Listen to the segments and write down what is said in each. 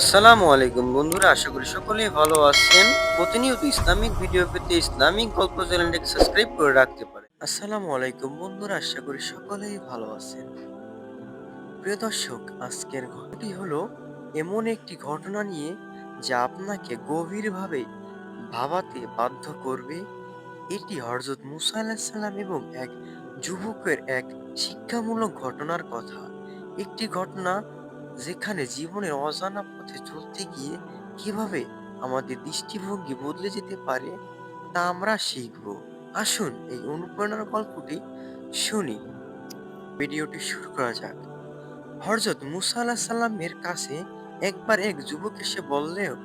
আসসালামু আলাইকুম বন্ধুরা, আশা করি সকলেই ভালো আছেন। প্রতিনিয়ত ইসলামিক ভিডিও পেতে ইসলামিক গল্প চ্যানেলটিকে সাবস্ক্রাইব করে রাখতে পারেন। আসসালামু আলাইকুম বন্ধুরা, আশা করি সকলেই ভালো আছেন। প্রিয় দর্শক, আজকের ঘটনাটি হলো এমন একটি ঘটনা নিয়ে যা আপনাকে গভীরভাবে ভাবাতে বাধ্য করবে। এটি হযরত মুসা আলাইসাল্লাম এবং এক যুবকের এক শিক্ষামূলক ঘটনার কথা। একটি ঘটনা যেখানে জীবনের অজানা পথে চলতে গিয়ে কীভাবে আমাদের দৃষ্টিভঙ্গি বদলে যেতে পারে, তা আমরা শিখব। আসুন এই অনুপ্রেরণার গল্পটি শুনি। ভিডিওটি শুরু করা যাক। হরজত মুসা আল্লাহ সাল্লামের কাছে একবার এক যুবক এসে বললেও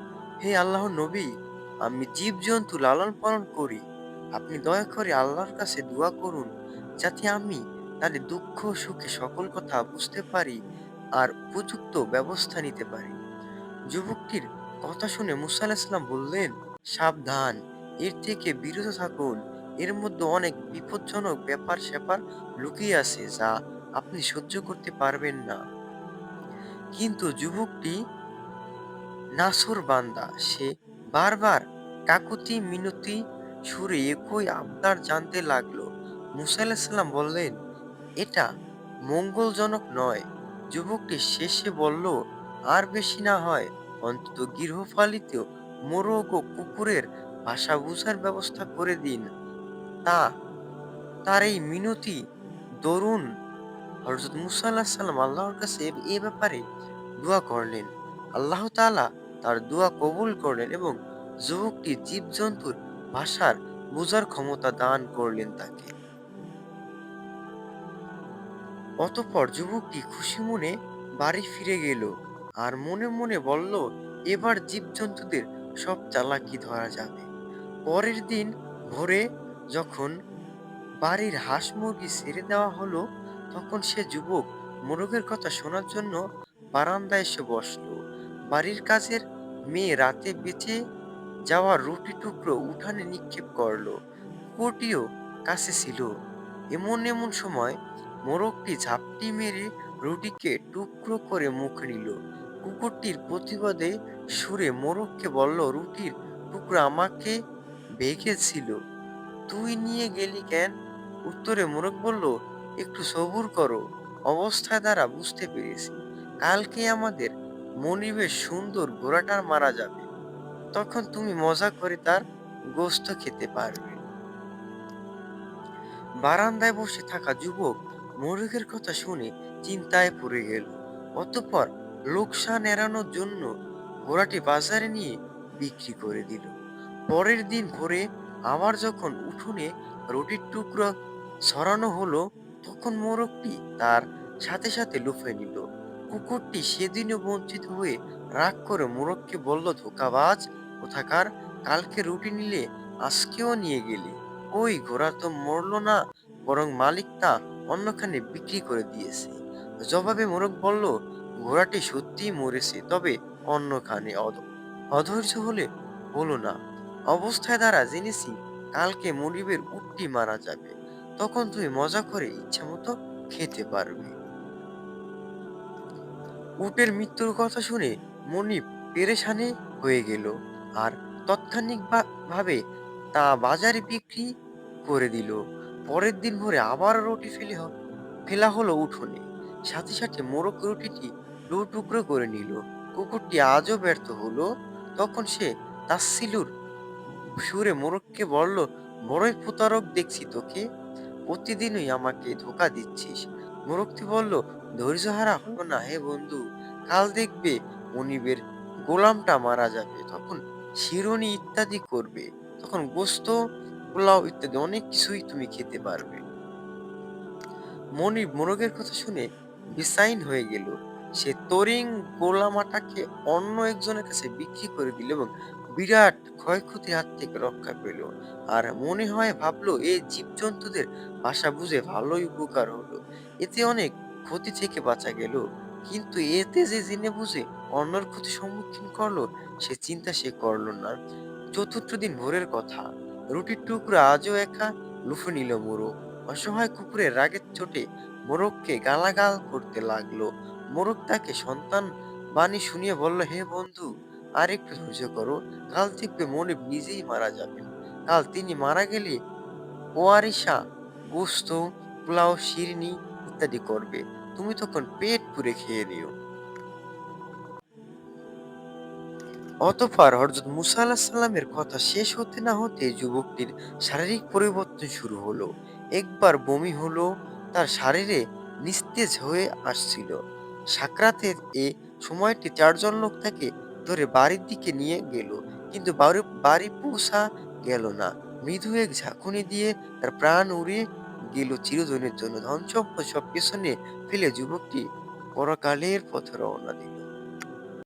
হে আল্লাহ নবী, আমি জীবজন্তু লালন পালন করি। আপনি দয়া করে আল্লাহর কাছে দোয়া করুন, যাতে আমি তাদের দুঃখ, সুখে সকল কথা বুঝতে পারি। আর উপযুক্ত ব্যবস্থা নিতে পারি। যুবকটির কথা শুনে মুসা আলাহিসাল্লাম বললেন, সাবধান, এর থেকে বিরত থাকুন। এর মধ্যে অনেক বিপজ্জনক ব্যাপার স্যাপার লুকিয়ে আছে যা আপনি সহ্য করতে পারবেন না। কিন্তু যুবকটি নাসুর বান্দা, সে বারবার কাকুতি মিনতি সুরে একই আবদার জানতে লাগল। মুসা আলাহিসাল্লাম বললেন, এটা মঙ্গলজনক নয় যুবকটি শেষে বলল, আর বেশি না হয়, অন্তত গৃহপালিত মোরগ ও কুকুরের ভাষা বুঝার ব্যবস্থা করে দিন। তা, তার এই মিনতি দরুন হজরত মুসা আল্লাহ সাল্লাম আল্লাহর কাছে এ- ব্যাপারে দোয়া করলেন। আল্লাহ তাআলা তার দোয়া কবুল করলেন এবং যুবকটি জীবজন্তুর ভাষার বোঝার ক্ষমতা দান করলেন তাকে। অতঃপর যুবকটি খুশি মনে বাড়ি ফিরে গেল আর মনে মনে বলল, এবার জীবজন্তুদের সব চালাকি ধরা যাবে। পরের দিন ভোরে যখন বাড়ির হাঁস মুরগি ছেড়ে দেওয়া হলো, তখন সে যুবক মোরগের কথা শোনার জন্য বারান্দায় এসে বসল। বাড়ির কাজের মেয়ে রাতে বেঁচে যাওয়া রুটি টুকরো উঠানে নিক্ষেপ করল। কোটিও কাছে ছিল। এমন এমন সময় মোরগটি ঝাপটি মেরে রুটিকে টুকরো করে মুখ নিল। কুকুরটির প্রতিবাদে সুরে মোরগকে বলল, রুটির টুকরো আমাকে বেঁকেছিল, তুই নিয়ে গেলি কেন? উত্তরে মোরগ বলল, একটু সবুর করো, অবস্থায় দ্বারা বুঝতে পেরেছি। কালকে আমাদের মনিবের সুন্দর ঘোড়াটার মারা যাবে। তখন তুমি মজা করে তার গোস্ত খেতে পারবে। বারান্দায় বসে থাকা যুবক মোরগের কথা শুনে চিন্তায় পড়ে গেল। অতঃপর লোকসান এড়ানোর জন্য ঘোড়াটি বাজারে নিয়ে বিক্রি করে দিল। পরের দিন ভোরে আবার যখন উঠোনে রুটির টুকরো ছড়ানো হলো, তখন মোরগটি তার সাথে সাথে লুফে নিল। কুকুরটি সেদিনও বঞ্চিত হয়ে রাগ করে মোরগকে বলল, ধোকাবাজ, কোথাকার? কালকে রুটি নিলে আজকেও নিয়ে গেলি। ওই ঘোড়া তো মরলো না, বরং মালিক তা অন্যখানে বিক্রি করে দিয়েছে। জবাবে মোরগ বলল, ঘোড়াটি সত্যিই মরেছে, তবে অন্যখানে অধ- অধৈর্য হলে হলো না, অবস্থায় দ্বারা জেনেছি কালকে মনিবের উটটি মারা যাবে, তখন তুমি মজা করে ইচ্ছা মতো খেতে পারবে। উটের মৃত্যুর কথা শুনে মনিব পেরেশানে হয়ে গেল আর তাৎক্ষণিক ভাবে তা বাজারে বিক্রি করে দিল। পরের দিন ভোরে আবার রুটি ফেলে ফেলা হলো উঠোনে। সাথে সাথে মোরগ রুটিটি দু টুকরো করে নিল। কুকুরটি আজও ব্যর্থ হলো। তখন সে তাচ্ছিলুর সুরে মোরগকে বলল, বড়ই প্রতারক দেখছি তোকে। প্রতিদিনই আমাকে ধোকা দিচ্ছিস। মোরগটি বলল ধৈর্যহারা হলো না হে বন্ধু। কাল দেখবে মনিবের গোলামটা মারা যাবে। তখন শিরোনি ইত্যাদি করবে। তখন গোস্ত পোলাও ইত্যাদি অনেক কিছুই তুমি খেতে পারবে। মনিব মোরগের কথা শুনে বেসাইন হয়ে গেল। সে তরিং গোলামাটাকে অন্য একজনের কাছে বিক্রি করে দিল এবং বিরাট ক্ষয়ক্ষতির হাত থেকে রক্ষা পেল। আর মনে হয় ভাবলো এই জীবজন্তুদের ভাষা বুঝে ভালোই উপকার হলো। এতে অনেক ক্ষতি থেকে বাঁচা গেল। কিন্তু এতে যে জেনে বুঝে অন্যর ক্ষতি সম্মুখীন করল, সে চিন্তা সে করল না। চতুর্থ দিন ভোরের কথা। রুটির টুকরা আজও একা লুফে নিল মোরগ। অসহায় কুকুরের রাগের চোটে মোরগকে গালাগাল করতে লাগল। মোরগ তাকে সন্তান বাণী শুনিয়ে বলল, হে বন্ধু আর একটু ধৈর্য করো। কাল দেখবে মনিব নিজেই মারা যাবেন। কাল তিনি মারা গেলে ওয়ারিশা, গোস্ত, পোলাও, শিরনি ইত্যাদি করবে। তুমি তখন পেট পুরে খেয়ে নিও। অতঃপর হযরত মুসা আলাহিস সালামের কথা শেষ হতে না হতে যুবকটির শারীরিক পরিবর্তন শুরু হলো। একবার বমি হলো, তার শারীরে নিস্তেজ হয়ে আসছিল। সাকরাতের এ সময়টি চারজন লোক তাকে ধরে বাড়ির দিকে নিয়ে গেল, কিন্তু বাড়ি বাড়ি পৌঁছা গেল না। মৃদু এক ঝাঁকুনি দিয়ে তার প্রাণ উড়ে গেল চিরদিনের জন্য। ধন সম্পদ সব পেছনে ফেলে যুবকটি পরকালের পথে রওনা দিল।